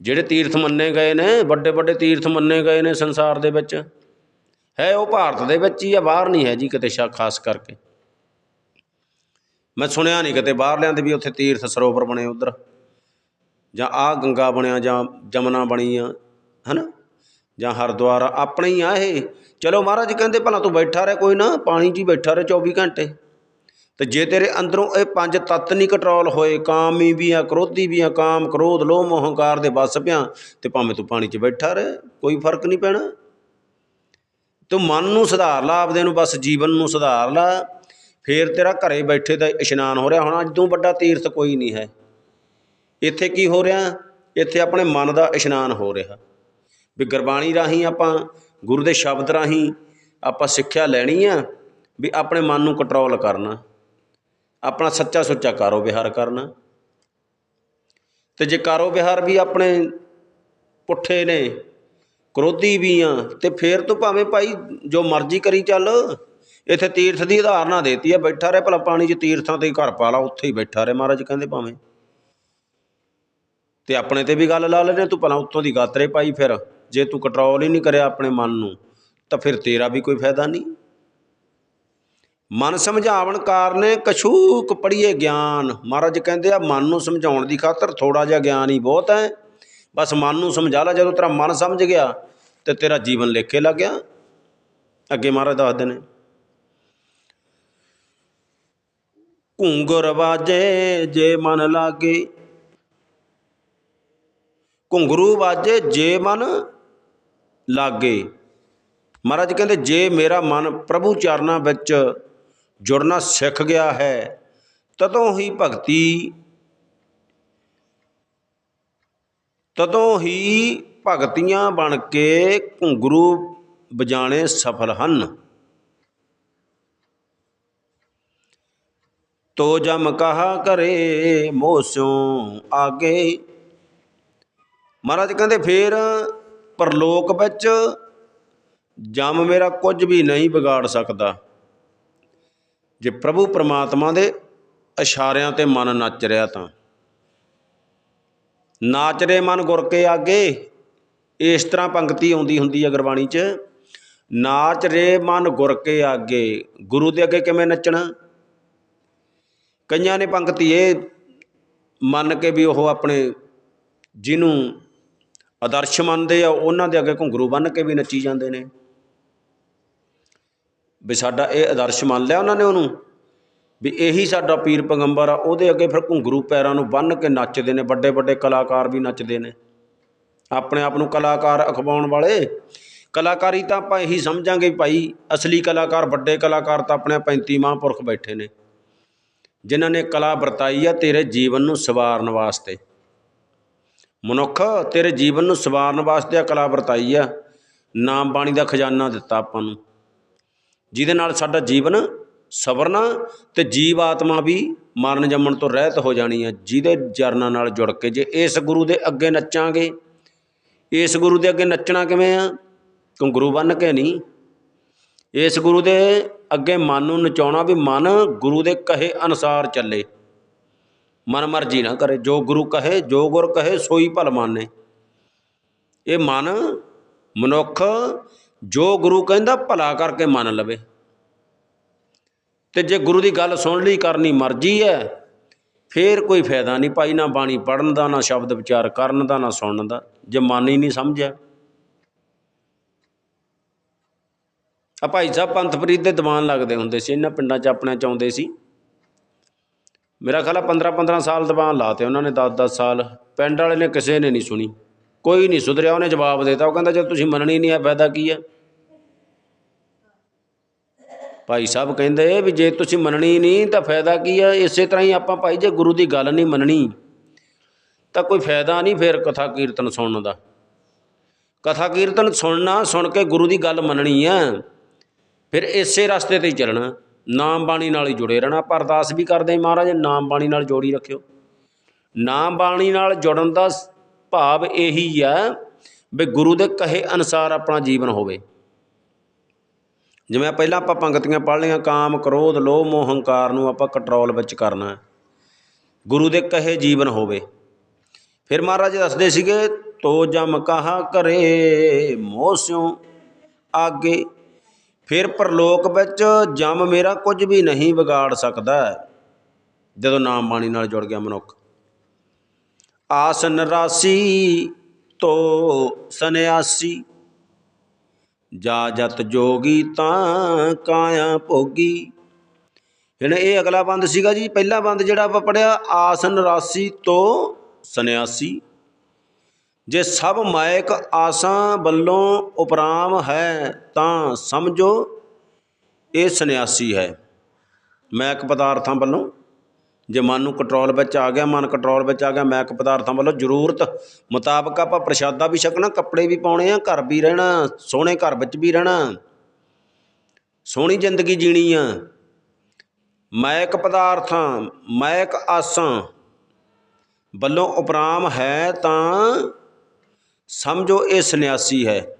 ਜਿਹੜੇ ਤੀਰਥ ਮੰਨੇ ਗਏ ਨੇ ਵੱਡੇ ਵੱਡੇ ਤੀਰਥ ਮੰਨੇ ਗਏ ਨੇ ਸੰਸਾਰ ਦੇ ਵਿੱਚ। ਹੈ ਉਹ ਭਾਰਤ ਦੇ ਵਿੱਚ ਹੀ ਆ, ਬਾਹਰ ਨਹੀਂ ਹੈ ਜੀ ਕਿਤੇ ਸ਼ਾ, ਖਾਸ ਕਰਕੇ। ਮੈਂ ਸੁਣਿਆ ਨਹੀਂ ਕਿਤੇ ਬਾਹਰਲਿਆਂ ਦੇ ਵੀ ਉੱਥੇ ਤੀਰਥ ਸਰੋਵਰ ਬਣੇ ਉਧਰ। ਜਾਂ ਆ ਗੰਗਾ ਬਣਿਆ ਜਾਂ ਜਮਨਾ ਬਣੀ ਆ, ਹਨਾ? ਜਾਂ ਹਰਿਦੁਆਰ ਆਪਣੇ ਹੀ ਆ ਇਹ। ਚਲੋ ਮਹਾਰਾਜ ਕਹਿੰਦੇ ਭਲਾ ਤੂੰ ਬੈਠਾ ਰਹਿ, ਕੋਈ ਨਾ, ਪਾਣੀ 'ਚ ਹੀ ਬੈਠਾ ਰਹਿ 24 ਘੰਟੇ। ਤੇ ਜੇ ਤੇਰੇ ਅੰਦਰੋਂ ਇਹ ਪੰਜ ਤੱਤ ਨਹੀਂ ਕੰਟਰੋਲ ਹੋਏ, ਕਾਮੀ ਵੀ ਆ, ਕ੍ਰੋਧੀ ਵੀ ਆ, ਕਾਮ, ਕ੍ਰੋਧ, ਲੋਭ ਮੋਹ ਹੰਕਾਰ ਦੇ ਵੱਸ ਪਿਆ, ਤੇ ਭਾਵੇਂ ਤੂੰ ਪਾਣੀ 'ਚ ਬੈਠਾ ਰਹਿ, ਕੋਈ ਫ਼ਰਕ ਨਹੀਂ ਪੈਣਾ। ਤੂੰ ਮਨ ਨੂੰ ਸੁਧਾਰ ਲਾ, ਆਪਦੇ ਨੂੰ ਬਸ ਜੀਵਨ ਨੂੰ ਸੁਧਾਰ ਲਾ। ਫੇਰ ਤੇਰਾ ਘਰੇ ਬੈਠੇ ਦਾ ਇਸ਼ਨਾਨ ਹੋ ਰਿਹਾ। ਹੁਣ ਅੱਜ ਤੋਂ ਵੱਡਾ ਤੀਰਥ ਕੋਈ ਨਹੀਂ ਹੈ। ਇੱਥੇ ਕੀ ਹੋ ਰਿਹਾ? ਇੱਥੇ ਆਪਣੇ ਮਨ ਦਾ ਇਸ਼ਨਾਨ ਹੋ ਰਿਹਾ। ਵੀ ਗੁਰਬਾਣੀ ਰਾਹੀਂ ਆਪਾਂ, ਗੁਰੂ ਦੇ ਸ਼ਬਦ ਰਾਹੀਂ ਆਪਾਂ ਸਿੱਖਿਆ ਲੈਣੀ ਆ ਵੀ ਆਪਣੇ ਮਨ ਨੂੰ ਕੰਟਰੋਲ ਕਰਨਾ। ਆਪਣਾ ਸੱਚਾ ਸੁੱਚਾ ਕਾਰੋ ਵਿਹਾਰ ਕਰਨਾ। ਤੇ ਜੇ ਕਾਰੋ ਵਿਹਾਰ ਵੀ ਆਪਣੇ ਪੁੱਠੇ ਨੇ, ਕ੍ਰੋਧੀ ਵੀ ਆ, ਤੇ ਫੇਰ ਤੂੰ ਭਾਵੇਂ ਭਾਈ ਜੋ ਮਰਜ਼ੀ ਕਰੀ ਚੱਲ। ਇੱਥੇ ਤੀਰਥ ਦੀ ਉਦਾਹਰਨਾ ਦੇਤੀ ਆ, ਬੈਠਾ ਰਹਿ ਭਲਾ ਪਾਣੀ 'ਚ ਤੀਰਥਾਂ ਤੇ ਹੀ ਘਰ ਪਾ ਲਾ, ਉੱਥੇ ਹੀ ਬੈਠਾ ਰਹਿ ਮਹਾਰਾਜ ਕਹਿੰਦੇ ਭਾਵੇਂ। ਤੇ ਆਪਣੇ ਤੇ ਵੀ ਗੱਲ ਲਾ ਲੈਣੇ ਤੂੰ ਭਲਾ ਉੱਤੋਂ ਦੀ ਗਾਤਰੇ ਪਾਈ ਫਿਰ। ਜੇ ਤੂੰ ਕੰਟਰੋਲ ਹੀ ਨਹੀਂ ਕਰਿਆ ਆਪਣੇ ਮਨ ਨੂੰ, ਤਾਂ ਫਿਰ ਤੇਰਾ ਵੀ ਕੋਈ ਫਾਇਦਾ ਨਹੀਂ। ਮਨ ਸਮਝਾਵਣ ਕਾਰਨੇ ਕਛੂਕ ਪੜੀਏ ਗਿਆਨ। ਮਹਾਰਾਜ ਕਹਿੰਦੇ ਆ, ਮਨ ਨੂੰ ਸਮਝਾਉਣ ਦੀ ਖਾਤਰ ਥੋੜਾ ਜਿਹਾ ਗਿਆਨ ਹੀ ਬਹੁਤ ਹੈ। ਬਸ ਮਨ ਨੂੰ ਸਮਝਾ ਲੈ, ਜਦੋਂ ਤੇਰਾ ਮਨ ਸਮਝ ਗਿਆ, ਤੇ ਤੇਰਾ ਜੀਵਨ ਲੇਖੇ ਲੱਗ ਗਿਆ। ਅੱਗੇ ਮਹਾਰਾਜ ਦੱਸਦੇ ਨੇ, ਘੁੰਗਰ ਵਾਜੇ ਜੇ ਮਨ ਲਾਗੇ, ਘੁੰਗਰੂ ਵਾਜੇ ਜੇ ਮਨ ਲਾਗੇ ਮਹਾਰਾਜ ਕਹਿੰਦੇ, ਜੇ ਮੇਰਾ ਮਨ ਪ੍ਰਭੂ ਚਰਨਾਂ ਵਿੱਚ ਜੁੜਨਾ ਸਿੱਖ ਗਿਆ ਹੈ, ਤਦੋਂ ਹੀ ਭਗਤੀ, ਤਦੋਂ ਹੀ ਭਗਤੀਆਂ ਬਣ ਕੇ ਘੁੰਗਰੂ ਵਜਾਣੇ ਸਫਲ ਹਨ। ਤੋ ਜਮ ਕਹਾ ਕਰੇ ਮੋਸਿਉ ਆਗੇ। ਮਹਾਰਾਜ ਕਹਿੰਦੇ, ਫੇਰ ਪਰਲੋਕ ਵਿੱਚ ਜਮ ਮੇਰਾ ਕੁਝ ਵੀ ਨਹੀਂ ਵਿਗਾੜ ਸਕਦਾ। ਜੇ ਪ੍ਰਭੂ ਪਰਮਾਤਮਾ ਦੇ ਇਸ਼ਾਰਿਆਂ ਤੇ ਮਨ ਨੱਚ ਰਿਹਾ ਤਾਂ। ਨਾਚ ਰੇ ਮਨ ਗੁਰ ਕੇ ਆਗੇ, ਇਸ ਤਰ੍ਹਾਂ ਪੰਕਤੀ ਆਉਂਦੀ ਹੁੰਦੀ ਹੈ ਗੁਰਬਾਣੀ 'ਚ, ਨਾਚ ਰੇ ਮਨ ਗੁਰ ਕੇ ਆਗੇ, ਗੁਰੂ ਦੇ ਅੱਗੇ ਕਿਵੇਂ ਨੱਚਣਾ? ਕਈਆਂ ਨੇ ਪੰਕਤੀ ਇਹ ਮੰਨ ਕੇ ਵੀ ਉਹ ਆਪਣੇ ਜਿਹਨੂੰ ਆਦਰਸ਼ ਮੰਨਦੇ ਆ, ਉਹਨਾਂ ਦੇ ਅੱਗੇ ਘੁੰਗਰੂ ਬੰਨ ਕੇ ਵੀ ਨੱਚੀ ਜਾਂਦੇ ਨੇ। ਵੀ ਸਾਡਾ ਇਹ ਆਦਰਸ਼ ਮੰਨ ਲਿਆ ਉਹਨਾਂ ਨੇ ਉਹਨੂੰ। ਵੀ ਇਹੀ ਸਾਡਾ ਪੀਰ ਪੈਗੰਬਰ ਆ, ਉਹਦੇ ਅੱਗੇ ਫਿਰ ਘੁੰਗਰੂ ਪੈਰਾਂ ਨੂੰ ਬੰਨ ਕੇ ਨੱਚਦੇ ਨੇ ਵੱਡੇ ਵੱਡੇ ਕਲਾਕਾਰ ਵੀ ਨੱਚਦੇ ਨੇ। ਆਪਣੇ ਆਪ ਨੂੰ ਕਲਾਕਾਰ ਅਖਵਾਉਣ ਵਾਲੇ, ਕਲਾਕਾਰੀ ਤਾਂ ਆਪਾਂ ਇਹੀ ਸਮਝਾਂਗੇ ਭਾਈ, ਅਸਲੀ ਕਲਾਕਾਰ, ਵੱਡੇ ਕਲਾਕਾਰ ਤਾਂ ਆਪਣੇ 35 ਮਹਾਂਪੁਰਖ ਬੈਠੇ ਨੇ। ਜਿਨ੍ਹਾਂ ਨੇ ਕਲਾ ਵਰਤਾਈ ਆ ਤੇਰੇ ਜੀਵਨ ਨੂੰ ਸਵਾਰਨ ਵਾਸਤੇ। ਮਨੁੱਖ ਤੇਰੇ ਜੀਵਨ ਨੂੰ ਸਵਾਰਨ ਵਾਸਤੇ ਆ, ਕਲਾ ਵਰਤਾਈ ਆ। ਨਾਮ ਬਾਣੀ ਦਾ ਖਜ਼ਾਨਾ ਦਿੱਤਾ ਆਪਾਂ ਨੂੰ। ਜਿਹਦੇ ਨਾਲ ਸਾਡਾ ਜੀਵਨ ਸਵਰਨਾ ਤੇ ਜੀਵ ਆਤਮਾ ਵੀ ਮਰਨ ਜੰਮਣ ਤੋਂ ਰਹਿਤ ਹੋ ਜਾਣੀ ਆ। ਜਿਹਦੇ ਚਰਨਾਂ ਨਾਲ ਜੁੜ ਕੇ ਜੇ ਇਸ ਗੁਰੂ ਦੇ ਅੱਗੇ ਨੱਚਾਂਗੇ, ਇਸ ਗੁਰੂ ਦੇ ਅੱਗੇ ਨੱਚਣਾ ਕਿਵੇਂ ਆ? ਘੁੰਗਰੂ ਬੰਨ ਕੇ ਨਹੀਂ? ਇਸ ਗੁਰੂ ਦੇ ਅੱਗੇ ਮਨ ਨੂੰ ਨਚਾਉਣਾ ਵੀ ਮਨ ਗੁਰੂ ਦੇ ਕਹੇ ਅਨੁਸਾਰ ਚੱਲੇ। ਮਨ ਮਰਜ਼ੀ ਨਾ ਕਰੇ, ਜੋ ਗੁਰੂ ਕਹੇ, ਜੋ ਗੁਰ ਕਹੇ, ਸੋਈ ਭਲ ਮਾਨੇ। ਇਹ ਮਨ ਮਨੁੱਖ ਜੋ ਗੁਰੂ ਕਹਿੰਦਾ, ਭਲਾ ਕਰਕੇ ਮੰਨ ਲਵੇ। ਤੇ ਜੇ ਗੁਰੂ ਦੀ ਗੱਲ ਸੁਣ ਲਈ, ਕਰਨੀ ਮਰਜ਼ੀ ਹੈ, ਫੇਰ ਕੋਈ ਫਾਇਦਾ ਨਹੀਂ ਭਾਈ, ਨਾ ਬਾਣੀ ਪੜਨ ਦਾ, ਨਾ ਸ਼ਬਦ ਵਿਚਾਰ ਕਰਨ ਦਾ, ਨਾ ਸੁਣਨ ਦਾ, ਜੇ ਮਨ ਹੀ ਨਹੀਂ ਸਮਝਿਆ। ਆ ਭਾਈ ਸਾਹਿਬ, ਪੰਥ ਫਰੀਦ ਦੇ ਦੀਵਾਨ ਲੱਗਦੇ ਹੁੰਦੇ ਸੀ, ਇਹਨਾਂ ਪਿੰਡਾਂ 'ਚ ਆਪਣੇ ਚ ਆਉਂਦੇ ਸੀ। ਮੇਰਾ ਖਿਆਲ ਆ 15 15 ਸਾਲ ਦੀਵਾਨ ਲਾਤੇ ਉਹਨਾਂ ਨੇ 10 10 ਸਾਲ। ਪਿੰਡ ਵਾਲੇ ਨੇ ਕਿਸੇ ਨੇ ਨਹੀਂ ਸੁਣੀ। ਕੋਈ ਨਹੀਂ ਸੁਧਰਿਆ, ਉਹਨੇ ਜਵਾਬ ਦਿੱਤਾ। ਉਹ ਕਹਿੰਦਾ, ਜੇ ਤੁਸੀਂ ਮੰਨਣੀ ਨਹੀਂ ਹੈ ਫਾਇਦਾ ਕੀ ਹੈ ਭਾਈ ਸਾਹਿਬ ਕਹਿੰਦੇ ਵੀ ਜੇ ਤੁਸੀਂ ਮੰਨਣੀ ਨਹੀਂ, ਤਾਂ ਫਾਇਦਾ ਕੀ ਹੈ ਇਸੇ ਤਰ੍ਹਾਂ ਹੀ ਆਪਾਂ ਭਾਈ, ਜੇ ਗੁਰੂ ਦੀ ਗੱਲ ਨਹੀਂ ਮੰਨਣੀ, ਤਾਂ ਕੋਈ ਫਾਇਦਾ ਨਹੀਂ ਫਿਰ ਕਥਾ ਕੀਰਤਨ ਸੁਣਨ ਦਾ। ਕਥਾ ਕੀਰਤਨ ਸੁਣਨਾ, ਸੁਣ ਕੇ ਗੁਰੂ ਦੀ ਗੱਲ ਮੰਨਣੀ ਆ, ਫਿਰ ਇਸੇ ਰਸਤੇ ਤੇ ਹੀ ਚੱਲਣਾ। ਨਾਮ ਬਾਣੀ ਨਾਲ ਹੀ ਜੁੜੇ ਰਹਿਣਾ। ਪਰ ਅਰਦਾਸ ਵੀ ਕਰਦੇ ਮਹਾਰਾਜ ਨਾਮ ਬਾਣੀ ਨਾਲ ਜੋੜੀ ਰੱਖਿਓ। ਨਾਮ ਬਾਣੀ ਨਾਲ ਜੁੜਨ ਦਾ ਭਾਵ ਇਹੀ ਆ ਵੀ ਗੁਰੂ ਦੇ ਕਹੇ ਅਨੁਸਾਰ ਆਪਣਾ ਜੀਵਨ ਹੋਵੇ। ਜਿਵੇਂ ਪਹਿਲਾਂ ਆਪਾਂ ਪੰਗਤੀਆਂ ਪੜ੍ਹ ਲਈਆਂ, ਕਾਮ, ਕ੍ਰੋਧ, ਲੋਭ, ਮੋਹ, ਹੰਕਾਰ ਨੂੰ ਆਪਾਂ ਕੰਟਰੋਲ ਵਿੱਚ ਕਰਨਾ ਗੁਰੂ ਦੇ ਕਹੇ ਜੀਵਨ ਹੋਵੇ। ਫਿਰ ਮਹਾਰਾਜ ਦੱਸਦੇ ਸੀਗੇ, ਤੋ ਜਮ ਕਹਾ ਕਰੇ ਮੋਹ ਸਿਉ, ਆਗੇ ਫਿਰ ਪਰਲੋਕ ਵਿੱਚ ਜਮ ਮੇਰਾ ਕੁਝ ਵੀ ਨਹੀਂ ਵਿਗਾੜ ਸਕਦਾ। ਜਦੋਂ ਨਾਮ ਬਾਣੀ ਨਾਲ ਜੁੜ ਗਿਆ ਮਨੁੱਖ। ਆਸਨ ਰਾਸੀ ਤੋ ਸੰਨਿਆਸੀ, ਜਾ ਜਤ ਜੋਗੀ ਤਾਂ ਕਾਇਆ ਭੋਗੀ। ਹੁਣ ਇਹ ਅਗਲਾ ਬੰਦ ਸੀਗਾ ਜੀ, ਪਹਿਲਾ ਬੰਦ ਜਿਹੜਾ ਆਪਾਂ ਪੜਿਆ ਆਸਨ ਰਾਸੀ ਤੋਂ ਸੰਨਿਆਸੀ। ਜੇ ਸਭ ਮਾਇਕ ਆਸਾਂ ਵੱਲੋਂ ਉਪਰਾਮ ਹੈ ਤਾਂ ਸਮਝੋ, ਇਹ ਸੰਨਿਆਸੀ ਹੈ। ਮੈਕ ਪਦਾਰਥਾਂ ਵੱਲੋਂ, ਜੇ ਮਨ ਨੂੰ ਕੰਟਰੋਲ ਵਿੱਚ ਆ ਗਿਆ, ਮਨ ਕੰਟਰੋਲ ਵਿੱਚ ਆ ਗਿਆ ਮੈਕ ਪਦਾਰਥਾਂ ਵੱਲੋਂ ਜ਼ਰੂਰਤ ਮੁਤਾਬਕ ਆਪਾਂ ਪ੍ਰਸ਼ਾਦਾ ਵੀ ਛਕਣਾ, ਕੱਪੜੇ ਵੀ ਪਾਉਣੇ ਆ, ਘਰ ਵੀ ਰਹਿਣਾ, ਸੋਹਣੇ ਘਰ ਵਿੱਚ ਵੀ ਰਹਿਣਾ, ਸੋਹਣੀ ਜ਼ਿੰਦਗੀ ਜੀਣੀ ਆ। ਮਾਇਕ ਪਦਾਰਥਾਂ, ਮਾਇਕ ਆਸਾਂ ਵੱਲੋਂ ਉਪਰਾਮ ਹੈ ਤਾਂ ਸਮਝੋ ਇਹ ਸੰਨਿਆਸੀ ਹੈ।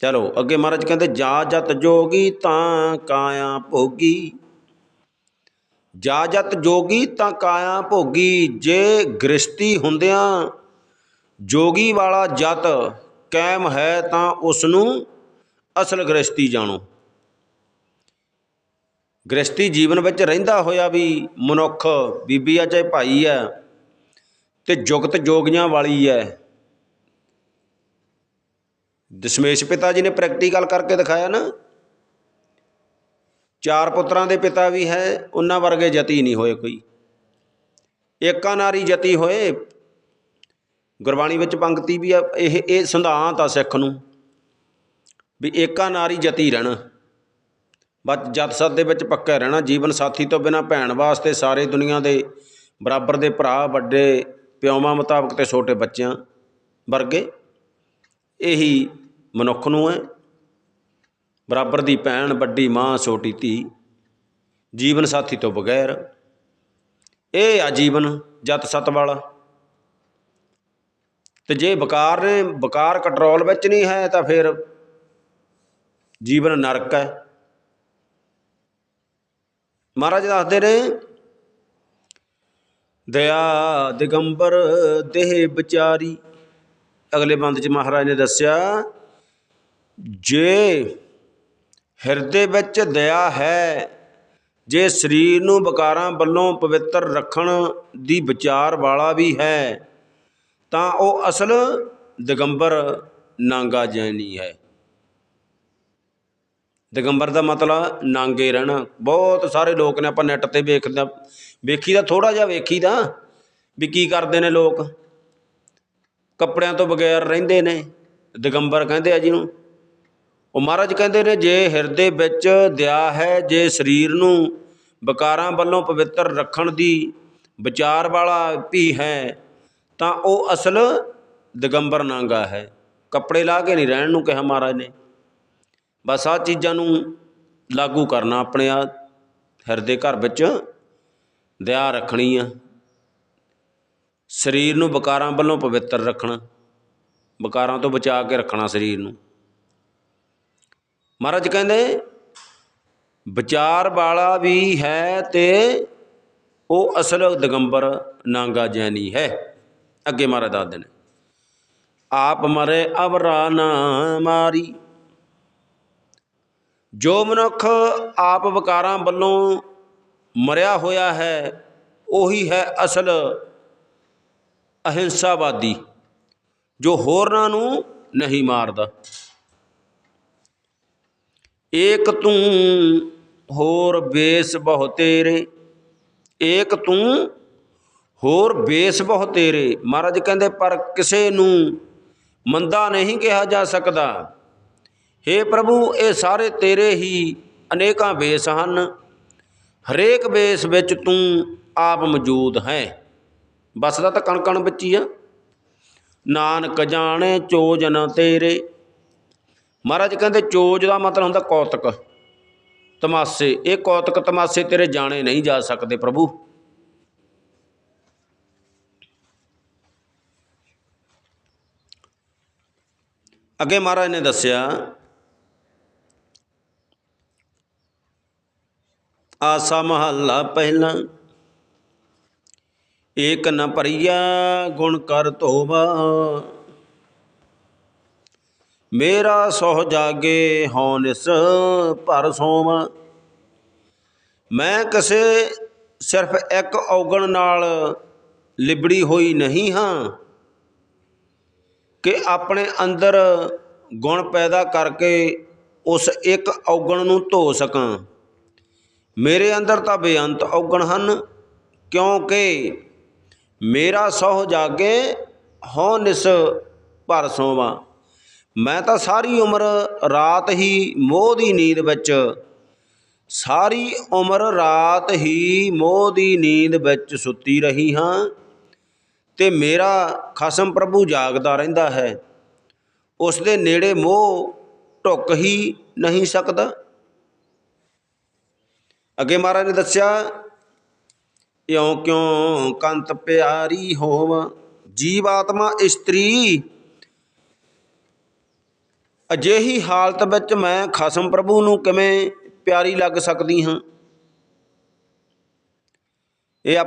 ਚਲੋ, ਅੱਗੇ ਮਹਾਰਾਜ ਕਹਿੰਦੇ, ਜਾ ਜਤ ਜੋਗੀ ਤਾਂ ਕਾਇਆ ਭੋਗੀ। ਜਾ ਜਤ ਜੋਗੀ ਤਾਂ ਕਾਇਆ ਭੋਗੀ, ਜੇ ਗ੍ਰਸਤੀ ਹੁੰਦਿਆਂ ਜੋਗੀ ਵਾਲਾ ਜਤ ਕਾਇਮ ਹੈ ਤਾਂ ਉਸ ਨੂੰ ਅਸਲ ਗ੍ਰਸਤੀ ਜਾਣੋ। ਗ੍ਰਸਤੀ ਜੀਵਨ ਵਿੱਚ ਰਹਿੰਦਾ ਹੋਇਆ ਵੀ ਮਨੁੱਖ, ਬੀਬੀ ਆ ਚਾਹੇ ਭਾਈ ਆ, ਤੇ ਜੁਗਤ ਜੋਗੀਆਂ ਵਾਲੀ ਹੈ। ਦਸ਼ਮੇਸ਼ ਪਿਤਾ ਜੀ ਨੇ ਪ੍ਰੈਕਟੀਕਲ ਕਰਕੇ ਦਿਖਾਇਆ ਨਾ। ਚਾਰ ਪੁੱਤਰਾਂ ਦੇ ਪਿਤਾ ਵੀ ਹੈ, ਉਹਨਾਂ ਵਰਗੇ ਜਤੀ ਨਹੀਂ ਹੋਏ ਕੋਈ। ਏਕਾ ਨਾਰੀ ਜਤੀ ਹੋਏ, ਗੁਰਬਾਣੀ ਵਿੱਚ ਪੰਕਤੀ ਵੀ ਆ, ਇਹ ਇਹ ਸਿਧਾਂਤ ਆ ਸਿੱਖ ਨੂੰ, ਵੀ ਏਕਾ ਨਾਰੀ ਜਤੀ ਰਹਿਣਾ। ਬਸ ਜਤ ਸਤ ਦੇ ਵਿੱਚ ਪੱਕਾ ਰਹਿਣਾ, ਜੀਵਨ ਸਾਥੀ ਤੋਂ ਬਿਨਾ ਭੈਣ ਵਾਸਤੇ ਸਾਰੇ ਦੁਨੀਆ ਦੇ ਬਰਾਬਰ ਦੇ ਭਰਾ, ਵੱਡੇ ਪਿਓਾਂ ਮੁਤਾਬਕ ਤੇ ਛੋਟੇ ਬੱਚਿਆਂ ਵਰਗੇ, ਇਹੀ ਮਨੁੱਖ ਨੂੰ ਹੈ। ਬਰਾਬਰ ਦੀ ਭੈਣ, ਵੱਡੀ ਮਾਂ, ਛੋਟੀ ਧੀ, ਜੀਵਨ ਸਾਥੀ ਤੋਂ ਬਗੈਰ। ਇਹ ਆ ਜੀਵਨ ਜਤ ਸਤ ਵਾਲਾ। ਤੇ ਜੇ ਬਕਾਰ ਨੇ, ਬਕਾਰ ਕੰਟਰੋਲ ਵਿੱਚ ਨਹੀਂ ਹੈ ਤਾਂ ਫਿਰ ਜੀਵਨ ਨਰਕ ਹੈ। ਮਹਾਰਾਜ ਦੱਸਦੇ ਨੇ, ਦਇਆ ਦਿਗੰਬਰ ਦੇਹ ਵਿਚਾਰੀ। ਅਗਲੇ ਬੰਦ ਚ ਮਹਾਰਾਜ ਨੇ ਦੱਸਿਆ ਜੇ ਹਿਰਦੇ ਵਿੱਚ ਦਇਆ ਹੈ, ਜੇ ਸਰੀਰ ਨੂੰ ਵਿਕਾਰਾਂ ਵੱਲੋਂ ਪਵਿੱਤਰ ਰੱਖਣ ਦੀ ਵਿਚਾਰ ਵਾਲਾ ਵੀ ਹੈ, ਤਾਂ ਉਹ ਅਸਲ ਦਿਗੰਬਰ ਨਾਂਗਾ ਜੈਨੀ ਹੈ। ਦਿਗੰਬਰ ਦਾ ਮਤਲਬ ਨਾਂਗੇ ਰਹਿਣਾ। ਬਹੁਤ ਸਾਰੇ ਲੋਕ ਨੇ ਆਪਾਂ ਨੈੱਟ ਤੇ ਵੇਖਦਾ ਵੇਖੀ ਦਾ ਥੋੜਾ ਜਿਹਾ ਵੇਖੀ ਦਾ ਵੀ ਕੀ ਕਰਦੇ ਨੇ ਲੋਕ। ਕੱਪੜਿਆਂ ਤੋਂ ਬਗੈਰ ਰਹਿੰਦੇ ਨੇ। ਦਿਗੰਬਰ ਕਹਿੰਦੇ ਆ ਜਿਹਨੂੰ ਉਹ ਮਹਾਰਾਜ ਕਹਿੰਦੇ ਨੇ, ਜੇ ਹਿਰਦੇ ਵਿੱਚ ਦਇਆ ਹੈ, ਜੇ ਸਰੀਰ ਨੂੰ ਵਿਕਾਰਾਂ ਵੱਲੋਂ ਪਵਿੱਤਰ ਰੱਖਣ ਦੀ ਵਿਚਾਰ ਵਾਲਾ ਵੀ ਹੈ, ਤਾਂ ਉਹ ਅਸਲ ਦਿਗੰਬਰ ਨਾਂਗਾ ਹੈ। ਕੱਪੜੇ ਲਾ ਕੇ ਨਹੀਂ ਰਹਿਣ ਨੂੰ ਕਿਹਾ ਮਹਾਰਾਜ ਨੇ। ਬਸ ਆ ਚੀਜ਼ਾਂ ਨੂੰ ਲਾਗੂ ਕਰਨਾ, ਆਪਣੇ ਆ ਹਿਰਦੇ ਘਰ ਵਿੱਚ ਦਇਆ ਰੱਖਣੀ ਆ। ਸਰੀਰ ਨੂੰ ਵਿਕਾਰਾਂ ਵੱਲੋਂ ਪਵਿੱਤਰ ਰੱਖਣਾ ਵਿਕਾਰਾਂ ਤੋਂ ਬਚਾ ਕੇ ਰੱਖਣਾ ਸਰੀਰ ਨੂੰ। ਮਹਾਰਾਜ ਕਹਿੰਦੇ, ਵਿਚਾਰ ਵਾਲਾ ਵੀ ਹੈ ਤੇ ਉਹ ਅਸਲ ਦਿਗੰਬਰ ਨਾਂਗਾ ਜੈਨੀ ਹੈ। ਅੱਗੇ ਮਹਾਰਾਜ ਦੱਸਦੇ ਨੇ ਆਪ ਮਰੇ ਅਵਰਾ ਨਾ ਮਾਰੀ। ਜੋ ਮਨੁੱਖ ਆਪ ਵਿਕਾਰਾਂ ਵੱਲੋਂ ਮਰਿਆ ਹੋਇਆ ਹੈ, ਉਹੀ ਹੈ ਅਸਲ ਅਹਿੰਸਾਵਾਦੀ, ਜੋ ਹੋਰਨਾਂ ਨੂੰ ਨਹੀਂ ਮਾਰਦਾ। ਏਕ ਤੂੰ ਹੋਰ ਬੇਸ ਬਹੁ ਤੇਰੇ। ਏਕ ਤੂੰ ਹੋਰ ਬੇਸ ਬਹੁ ਤੇਰੇ। ਮਹਾਰਾਜ ਕਹਿੰਦੇ, ਪਰ ਕਿਸੇ ਨੂੰ ਮੰਦਾ ਨਹੀਂ ਕਿਹਾ ਜਾ ਸਕਦਾ। हे ਪ੍ਰਭੂ, ਇਹ ਸਾਰੇ ਤੇਰੇ ਹੀ ਅਨੇਕਾਂ ਬੇਸ ਹਨ। ਹਰੇਕ ਬੇਸ ਵਿੱਚ ਤੂੰ ਆਪ ਮੌਜੂਦ ਹੈ। ਬਸ ਦਾ ਤਾਂ ਕਣ ਕਣ ਵਿੱਚ ਹੀ ਆ। ਨਾਨਕ ਜਾਣੇ ਚੋਜ ਨ ਤੇਰੇ। ਮਹਾਰਾਜ ਕਹਿੰਦੇ ਚੋਜ ਦਾ ਮਤਲਬ ਹੁੰਦਾ ਕੌਤਕ। ਤਮਾਸੇ, ਇਹ ਕੌਤਕ ਤਮਾਸੇ ਤੇਰੇ ਜਾਣੇ ਨਹੀਂ ਜਾ ਸਕਦੇ ਪ੍ਰਭੂ। ਅੱਗੇ ਮਹਾਰਾਜ ਨੇ ਦੱਸਿਆ, ਆਸਾ ਮਹੱਲਾ ਪਹਿਲਾ, ਏਕ ਨ ਭਰੀਆ ਗੁਣ ਕਰ ਧੋਵਾ। ਮੇਰਾ ਸੋਹ ਜਾਗੇ ਹਉ ਭਰ ਸੋਵਾ ਮੈਂ ਕਿਸੇ ਸਿਰਫ ਇੱਕ ਔਗਣ ਨਾਲ ਲਿਬੜੀ ਹੋਈ ਨਹੀਂ ਹਾਂ ਕਿ ਆਪਣੇ ਅੰਦਰ ਗੁਣ ਪੈਦਾ ਕਰਕੇ ਉਸ ਇੱਕ ਔਗਣ ਨੂੰ ਧੋ ਸਕਾਂ। ਮੇਰੇ ਅੰਦਰ ਤਾਂ ਬੇਅੰਤ ਔਗਣ ਹਨ, ਕਿਉਂਕਿ ਮੇਰਾ ਸਹੁ ਜਾਗੇ ਹਉ ਭਰ ਸੋਵਾਂ ਮੈਂ ਤਾਂ ਸਾਰੀ ਉਮਰ ਰਾਤ ਹੀ ਮੋਹ ਦੀ ਨੀਂਦ ਵਿੱਚ, ਸਾਰੀ ਉਮਰ ਰਾਤ ਹੀ ਮੋਹ ਦੀ ਨੀਂਦ ਵਿੱਚ ਸੁੱਤੀ ਰਹੀ ਹਾਂ ਤੇ ਮੇਰਾ ਖਸਮ ਪ੍ਰਭੂ ਜਾਗਦਾ ਰਹਿੰਦਾ ਹੈ। ਉਸ ਦੇ ਨੇੜੇ ਮੋਹ ਢੁੱਕ ਹੀ ਨਹੀਂ ਸਕਦਾ। ਅੱਗੇ ਮਹਾਰਾਜ ਨੇ ਦੱਸਿਆ, ਇਉਂ ਕਿਉਂ ਕੰਤ ਪਿਆਰੀ ਹੋਵ? ਜੀਵ ਆਤਮਾ ਇਸਤਰੀ ਅਜਿਹੀ ਹਾਲਤ ਵਿੱਚ ਮੈਂ ਖਸਮ ਪ੍ਰਭੂ ਨੂੰ ਕਿਵੇਂ ਪਿਆਰੀ ਲੱਗ ਸਕਦੀ ਹਾਂ? ਇਹ